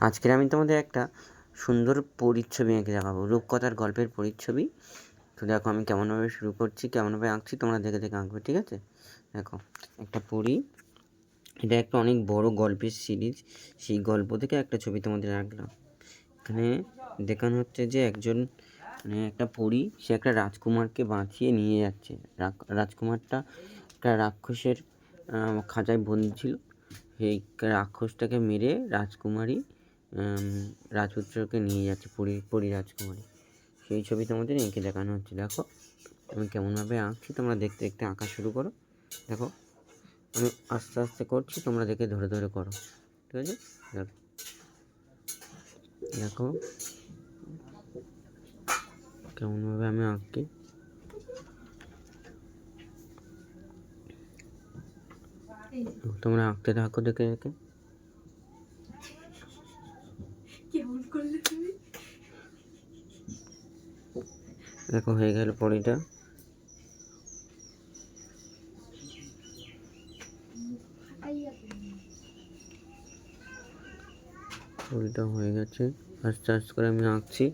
আজকের আমি তোমাদের একটা সুন্দর পরিচ্ছবি এঁকে দেখাবো, রূপকথার গল্পের পরিচ্ছবি। তো দেখো আমি কেমনভাবে শুরু করছি, কেমনভাবে আঁকছি, তোমরা দেখে দেখে আঁকবে, ঠিক আছে? দেখো, একটা পড়ি। এটা একটা অনেক বড় গল্পের সিরিজ, সেই গল্প থেকে একটা ছবি তোমাদের আঁকলাম। এখানে দেখানো হচ্ছে যে একজন মানে একটা পরী সে একটা রাজকুমারকে বাঁচিয়ে নিয়ে যাচ্ছে। রাজকুমারটা একটা রাক্ষসের খাঁচায় বন্দি ছিল। সেই রাক্ষসটাকে মেরে রাজকুমারী রাজপুত্রকে নিয়ে যাচ্ছে পরী পরী রাজকুমারী। সেই ছবি তোমাদের এঁকে দেখানো হচ্ছে। দেখো আমি কেমনভাবে আঁকছি, তোমরা দেখতে দেখতে আঁকা শুরু করো। দেখো, আমি আস্তে আস্তে করছি, তোমরা দেখে ধরে ধরে করো। ঠিক আছে? দেখো দেখো, কেমনভাবে আমি আঁকি তোমরা আঁকতে থাকো দেখে দেখে কেমন করলে তুমি দেখো হয়ে গেল পরিটা পড়িটা হয়ে গেছে। আস্তে আস্তে করে আমি আঁকছি।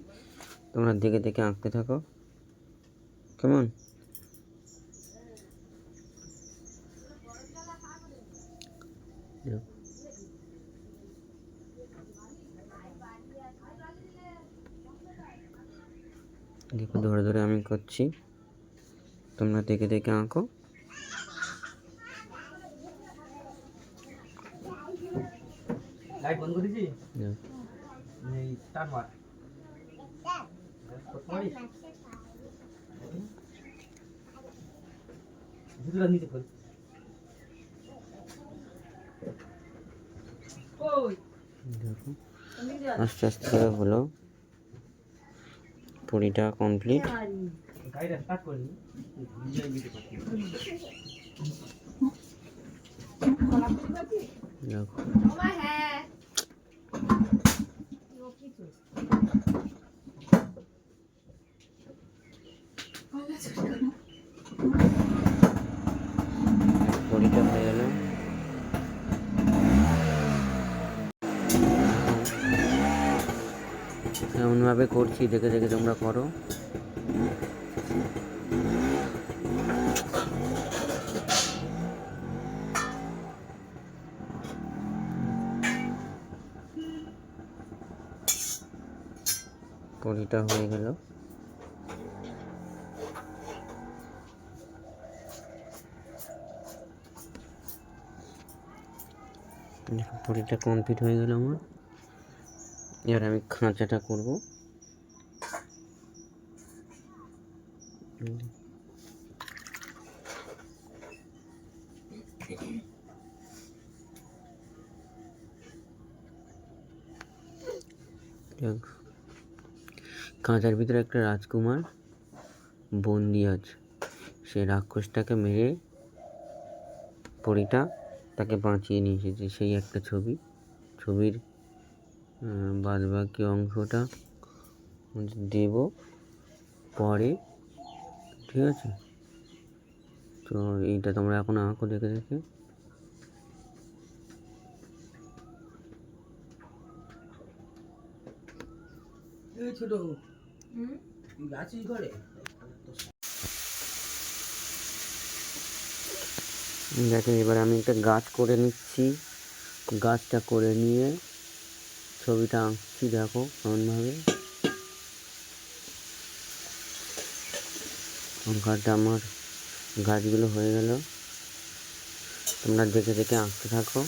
তোমরা দেখে দেখে আঁকতে থাকো। কেমন? দেখো ধরে ধরে আমি করছি। তোমরা দেখে দেখে আঁকো। লাইট বন্ধ করে দিয়েছি এই স্টার্ট মার। জুতোটা নিচে খোল। ওই দেখো। তুমি যে আস্তে আস্তে হলো পরিটা কমপ্লিট বাবা হ্যাঁ ও কি তো ভালো আছো কেন পরিটা হয়ে গেল এমনভাবে করছি, দেখে দেখে তোমরা করো। পরিটা হয়ে গেল। পরিটা কমপ্লিট হয়ে গেল আমার। এবার আমি খাঁচাটা করব। খাঁচার ভিতরে একটা রাজকুমার বন্দি আছে। সে রাক্ষসটাকে মেরে পরিটা তাকে বাঁচিয়ে নিয়ে এসেছে। সেই একটা ছবি। ছবির বাদ বাকি অংশটা দেব পরে। ঠিক আছে? তো এইটা তোমরা এখন আঁকো দেখে দেখে। এই ছোট। হুম? তুই আছিস এবার আমি একটা গাছ করে নিচ্ছি। গাছটা করে নিয়ে ছবিটা আঁকছি দেখো কেমনভাবে। গাছটা আমার গাছগুলো হয়ে গেল। তোমরা দেখে দেখে আঁকতে থাকো।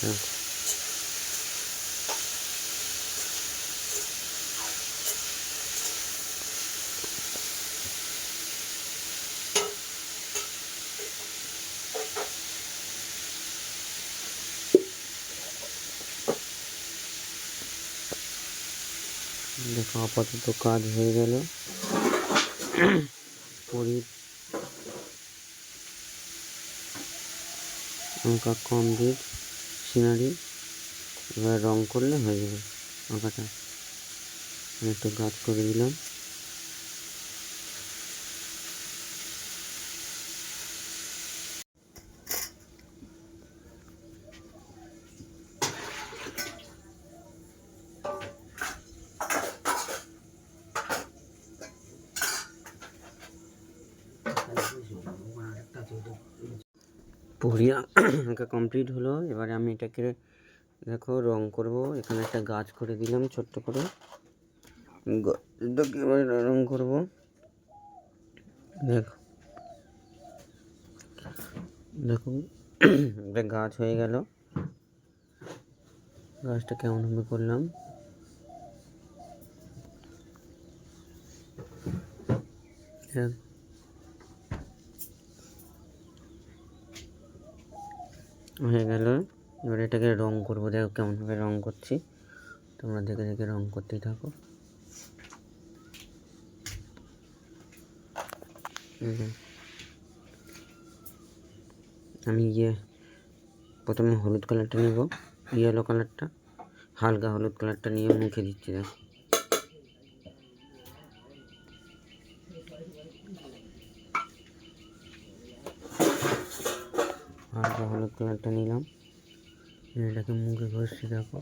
দেখো দেখো আপাতত কাজ হয়ে গেল। পরীর আঁকা কমপ্লিট সিনারি। এবার রং করলে হয়ে যাবে। আঁকাটা একটু গাছ করে দিলাম পরি আঁকা কমপ্লিট হলো। এবারে আমি এটাকে, দেখো, রং করব। এখানে একটা গাছ করে দিলাম ছোট্ট করে। রং করব। দেখো। দেখো, একটা গাছ হয়ে গেল। গাছটা কেমনভাবে করলাম। দেখো হয়ে গেল। এবার এটাকে রং করব। দেখো কেমনভাবে রং করছি। তোমরা দেখে দেখে রং করতেই থাকো। আমি ইয়ে প্রথমে হলুদ কালারটা নেব, ইয়েলো কালারটা, হালকা হলুদ কালারটা নিয়ে মুখে দিচ্ছি, দেখো হালকা হলুদ কালারটা নিলাম নিয়ে এটাকে ঘষছি দেখো।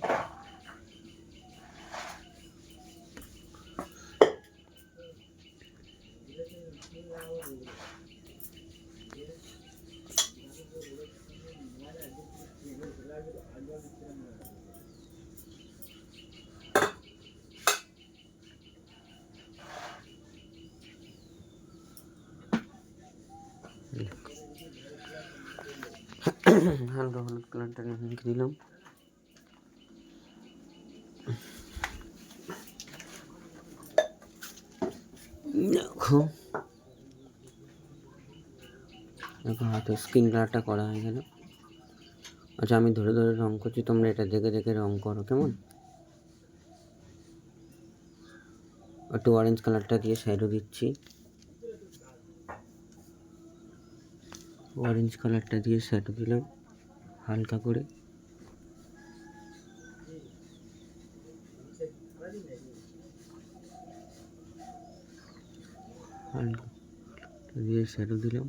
হালকা হলুদ কালারটা নিয়ে দিলাম। দেখো। হাতে স্কিন কালারটা করা হয়ে গেল। আচ্ছা আমি ধরে ধরে রং করছি, তোমরা এটা দেখে দেখে রং করো, কেমন? একটু অরেঞ্জ কালারটা দিয়ে সাইডও দিচ্ছি। অরেঞ্জ কালারটা দিয়ে সাইডও দিলাম, হালকা করে হালকা দিয়ে দিলাম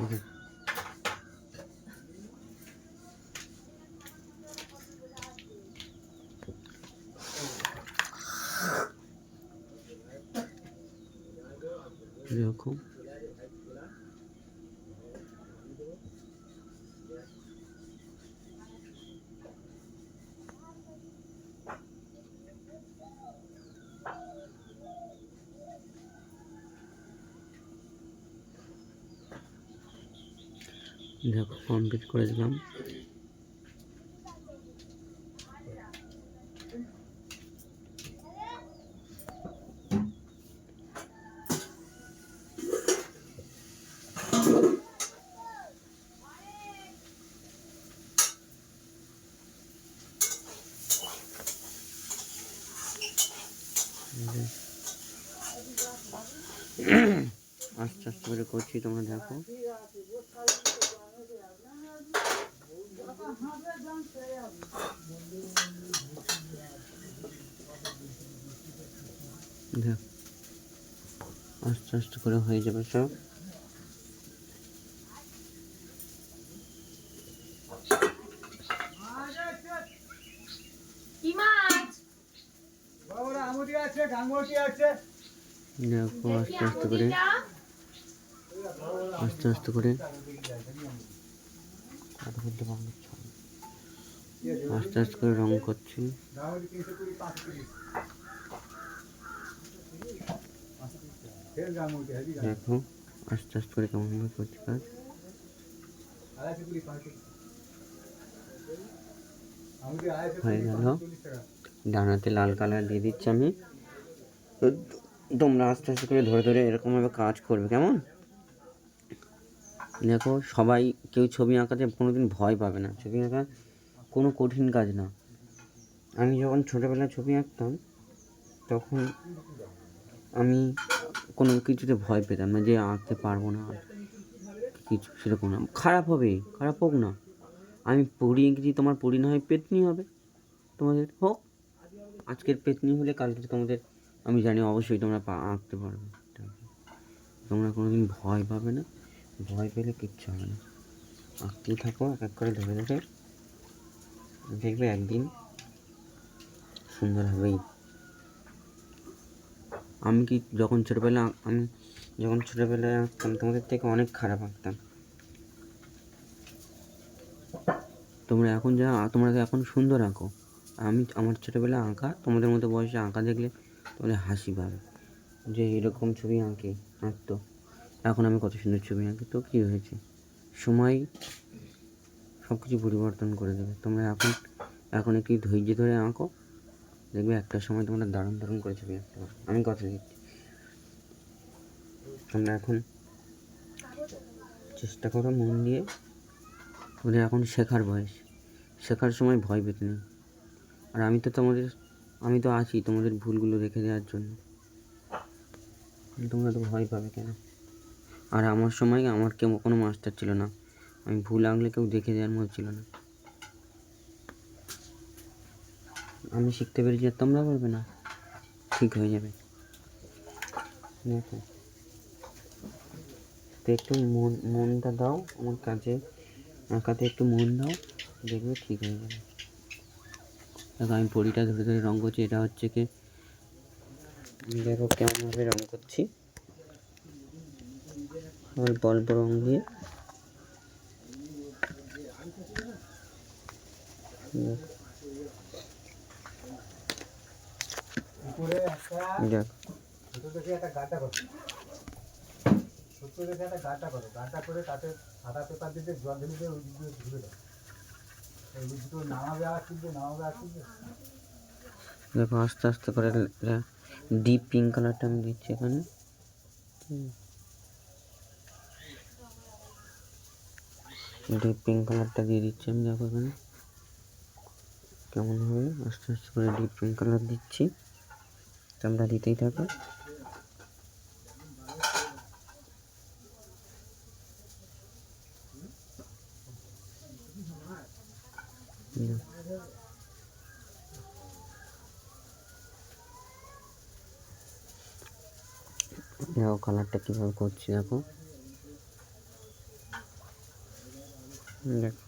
Okay. এরকম দেখো কমপ্লিট করে দিলাম। আস্তে আস্তে করে করছি তোমরা দেখো দেখ আস্তে আস্তে করে হয়ে যাবে সব। কি মাছ? বাবুরা আমুটি আছে গাঙ্গুটি আছে। দেখো আস্তে আস্তে করে। আস্তে আস্তে করে। আস্তে আস্তে করে রং করছি। দেখো আস্তে আস্তে করে কেমনভাবে করছি কাজ। হয়ে গেল। ডানাতে লাল কালার দিয়ে দিচ্ছি আমি। তোমরা আস্তে আস্তে করে ধরে ধরে এরকমভাবে কাজ করবে কেমন? দেখো সবাই কেউ ছবি আঁকাতে কোনো দিন ভয় পাবে না ছবি আঁকা কোনো কঠিন কাজ না। আমি যখন ছোটোবেলায় ছবি আঁকতাম তখন আমি কোনো কিছুতে ভয় পেতাম না যে আঁকতে পারব না, কিছু সেরকম না। খারাপ হবে, খারাপ হোক না। আমি পড়ি এঁকেছি, তোমার পড়ি না হয় পেতনি হবে। তোমাদের হোক। আজকের পেতনি হলে কালকে তোমাদের, আমি জানি অবশ্যই তোমরা আঁকতে পারবে। তোমরা কোনো দিন ভয় পাবে না। ভয় পেলে কিচ্ছু হবে না। আঁকতেই থাকো, এক এক করে ধরে ধরে দেখবে একদিন সুন্দর হবেই। আমি কি যখন ছোটোবেলা, আমি যখন ছোটোবেলায় আঁকতাম, তোমাদের থেকে অনেক খারাপ আঁকতাম। তোমরা এখন যা, তোমরা এখন সুন্দর আঁকো। আমি আমার ছোটোবেলায় আঁকা, তোমাদের মতো বয়সে আঁকা দেখলে তোমাদের হাসি পাবে। যে এরকম ছবি আঁকে, আঁকতো। এখন আমি কত সুন্দর ছবি আঁকি, তো কী হয়েছে? সময় সব কিছু পরিবর্তন করে দেবে। তোমরা এখন এখন একটু ধৈর্য ধরে আঁকো। দেখবে একটা সময় তোমরা দারুণ দারুণ করে ছবি আঁকতে পারো। আমি কথা দিচ্ছি। তোমরা এখন চেষ্টা করো মন দিয়ে ওদের এখন শেখার বয়স। শেখার সময় ভয় পেতে নেই। আর আমি তো তোমাদের, আমি তো আছি তোমাদের ভুলগুলো রেখে দেওয়ার জন্য। তোমরা তো ভয় পাবে কেন? আর আমার সময় আমার কেউ, কোনো মাস্টার ছিল না। আমি ভুল আঁকলে কেউ দেখে দেওয়ার মতো ছিল না। আমি শিখতে পেরেছি আর তোমরা পারবে না। ঠিক হয়ে যাবে। তো একটু মন, মনটা দাও আমার কাজে আঁকাতে একটু মন দাও, দেখবে ঠিক হয়ে যাবে। দেখো, আমি পরিটা ধরে ধরে রঙ করছি, এটা হচ্ছে কি, দেখো কেমনভাবে রঙ করছি। অল্প অল্প রঙ দিয়ে। দেখো উপরে একটা দেখো ছোট দেখে একটা গাটা করো। ছোট দেখে একটা গাটা করে। তাতে সাদা পেপার দিতে জল ঢেলে দিয়ে ওই দিকে ঘুরে দাও এই দুটো নামাবে আর তুলবে নামাবে আর তুলবে দেখো আস্তে আস্তে করে ডিপ পিঙ্ক কালারটা আমি দিচ্ছি এখানে। ডিপ পিঙ্ক কালারটা দিয়ে দিচ্ছি আমি দেখো এখানে। কেমন হবে? আস্তে আস্তে করে ডিপ পিঙ্ক কালার দিচ্ছি। তোমরা দিতেই থাকো। দেখো কালারটা কীভাবে করছি দেখো দেখো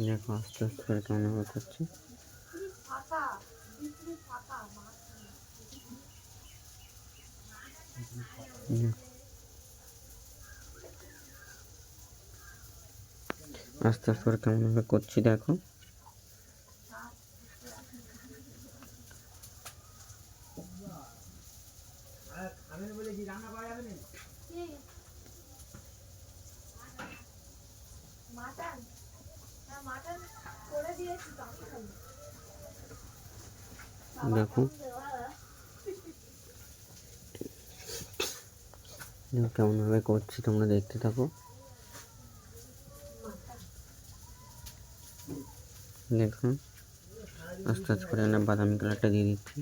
দেখো আস্তে আস্তে করে কেমন হুম। আস্তে আস্তে করে কেমন ভাবে করছি দেখো আমি বলে কি রান্না করা যাবে না কি মাটন হ্যাঁ মাটন করে দিয়েছি তো আমি খাই দেখো দেখো কেমন ভাবে করছি তোমরা দেখতে থাকো। দেখুন আস্তে আস্তে করে আমরা বাদামি কালারটা দিয়ে দিচ্ছি।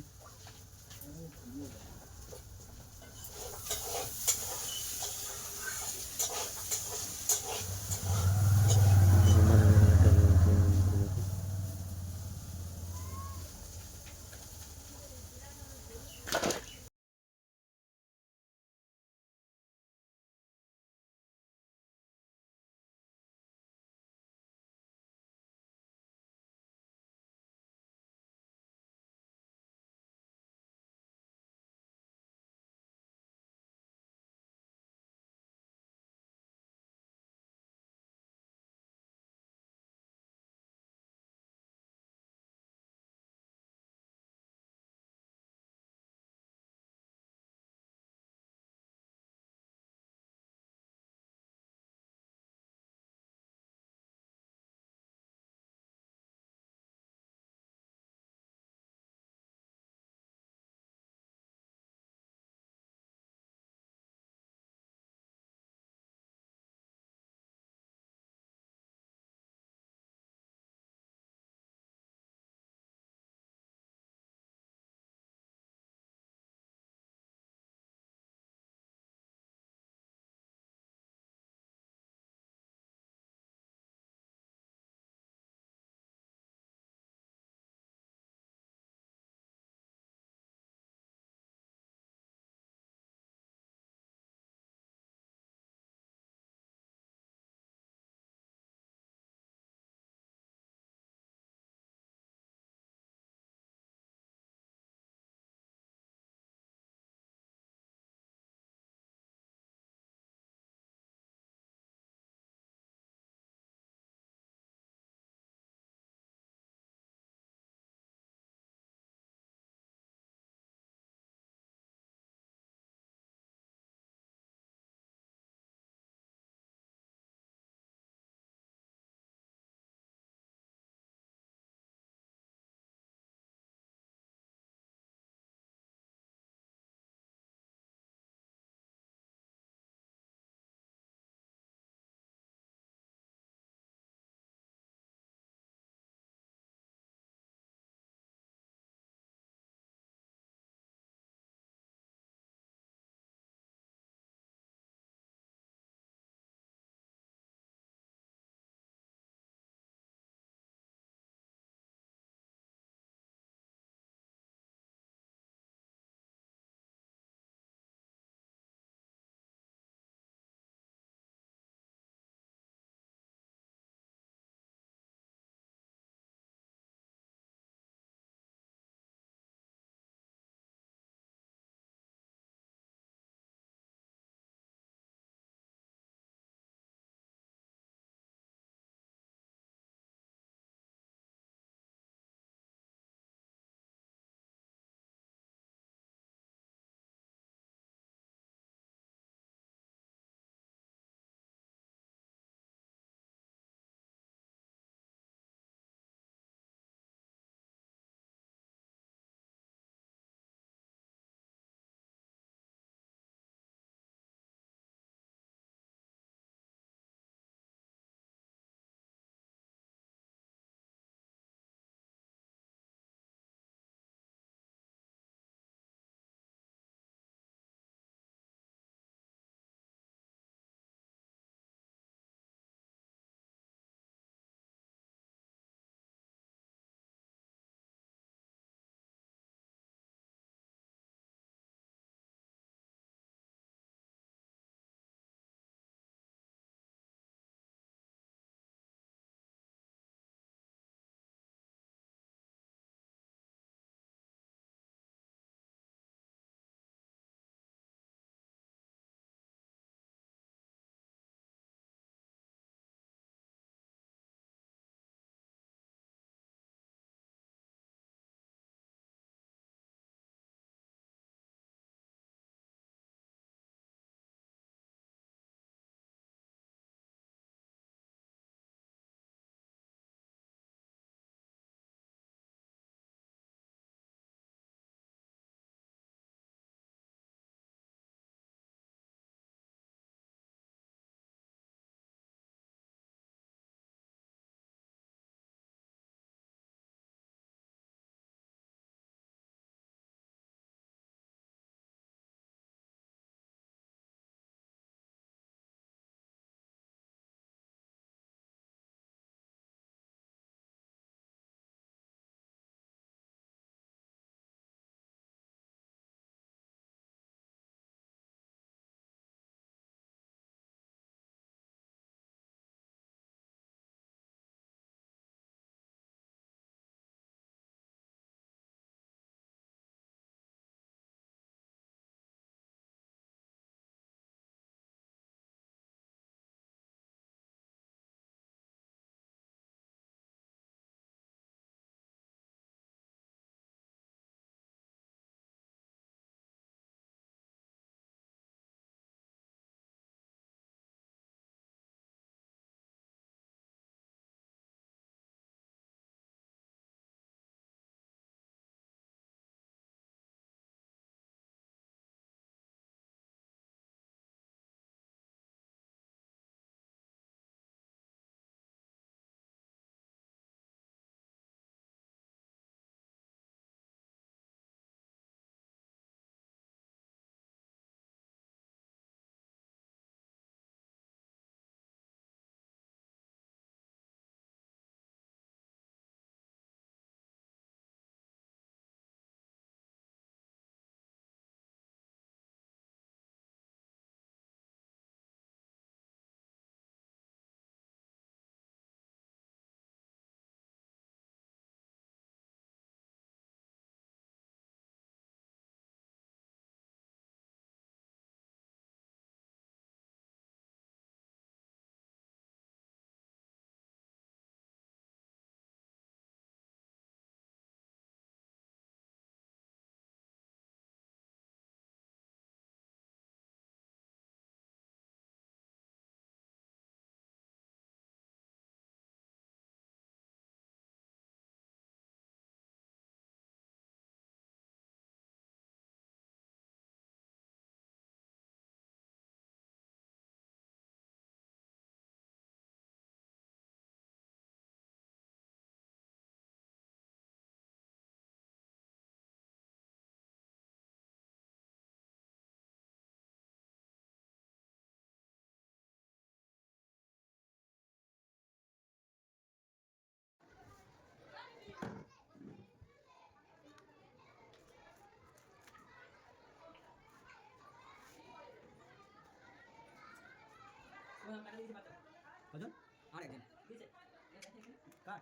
কার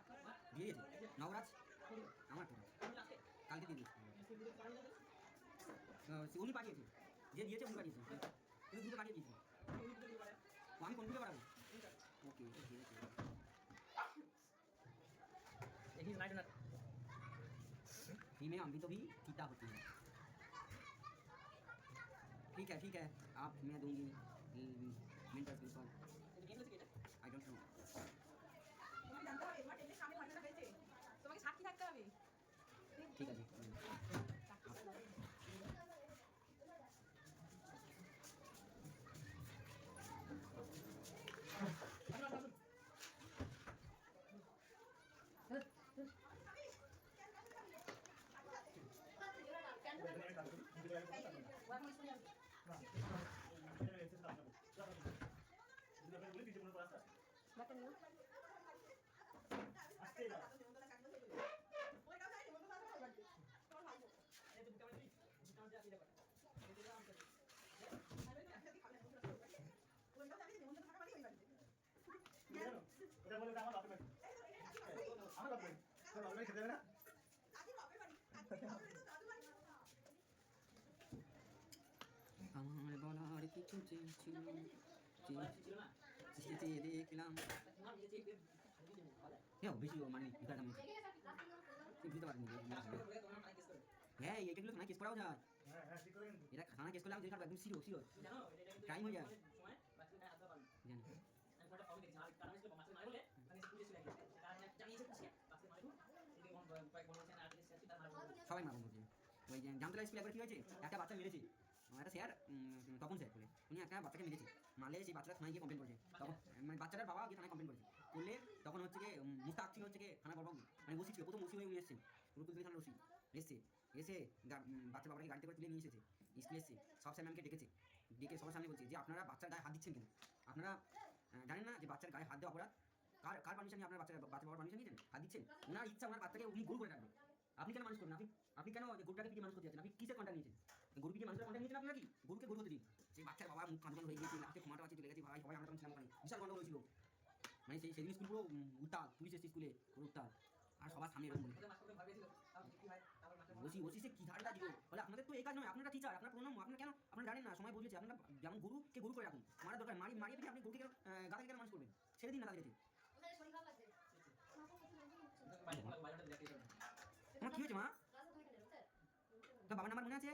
দিয়ে দিয়েছে নবরাজ আমার তো কালকে দিয়ে দিয়েছে আহ, সে উনি পাঠিয়েছে যে দিয়েছে উনি পাঠিয়েছে তুমি দুটো পাঠিয়ে দিয়েছি ও, আমি কোন দিকে পাঠাবো ওকে ওকে ওকে में हम भी तो भी कीता होती है ठीक है ठीक है आप मैं दूंगी minute principal I don't know ওটা বলে আমার বাপের বাড়ি। আমার বাপের বাড়ি। তোর বাপের বাড়ি খেতে না? আমার বলার কিছু ছিল চেয়ে দেখলাম হ্যাঁ বেশি মানে ভিতরটা মনে তুই বুঝতে পারিনি হ্যাঁ এইটাগুলো থানায় কেস করাও যায় হ্যাঁ হ্যাঁ ঠিক করে কিন্তু এটা থানায় কেস করলে আমি যেটা একদম সিরো সিরো Crime হয়ে যায়। জানি সবাই মারুন বলছে ওই যে জামতলা স্কুলে একবার কি হয়েছে একটা বাচ্চা মেরেছে আমার একটা স্যার উম, তপন স্যার বলে উনি একটা বাচ্চাকে মেরেছে মারলে সেই বাচ্চাটা থানায় গিয়ে কমপ্লেন করেছে। তখন মানে বাচ্চাটার বাবা গিয়ে থানায় কমপ্লেন করেছে। করলে তখন হচ্ছে গিয়ে মুস্তাক ছিল হচ্ছে গিয়ে থানা বড় মানে বসি ছিল, প্রথম ওসি হয়ে উনি এসেছেন রুকুল থানার ওসি এসছে। এসে বাচ্চা বাবাকে গাড়িতে করে তুলে নিয়ে এসেছে। স্কুলে এসছে। সব স্যার ম্যামকে ডেকেছে। ডেকে সবার সামনে বলছে যে, আপনারা বাচ্চার গায়ে হাত দিচ্ছেন কেন? আপনারা জানেন না যে বাচ্চার গায়ে হাত দেওয়া অপরাধ? কার কার পারমিশন আপনার বাচ্চার বাচ্চা বাবার পারমিশন নিয়েছেন? হাত দিচ্ছেন? ওনার ইচ্ছা, ওনার বাচ্চাকে উনি গোল করে রাখবেন আপনি কেন মানুষ করেন আপনি আপনি কেন গরুটাকে পিটিয়ে মানুষ করতে যাচ্ছেন? আপনি কিসের কন্ট্যাক্ট নিয়েছেন? গরু পিটিয়ে মানুষের কন্ট্যাক্ট নিয়েছেন আপনি নাকি গরুকে গরু হতে দিন। সেই বাচ্চার বাবা মুখ কাঁদন হয়ে গিয়েছে লাস্টে ক্ষমাটা বাঁচিয়ে চলে গেছে ভাই সবাই আমরা তখন ছিলাম ওখানে বিশাল গন্ডগোল হয়েছিল। মানে সেই সেদিন স্কুল পুরো উত্তাল, পুলিশ এসেছে স্কুলে, পুরো উত্তাল। আর সবার সামনে এরকম বসি বসি সে কি ধারটা দিল? বলে, আপনাদের তো এই কাজ নয়, আপনারা টিচার আপনার প্রণাম আপনারা কেন? আপনারা জানেন না, সময় বলেছে, আপনারা যেমন গরুকে গরু করে রাখুন। মারা দরকার, মারি, মারিয়ে পিঠে আপনি গরুকে কেন গাদাকে কেন মানুষ করবেন? ছেড়ে দিন না তাদেরকে তোমার কি হয়েছে, মা? বাবার নাম্বার মনে আছে?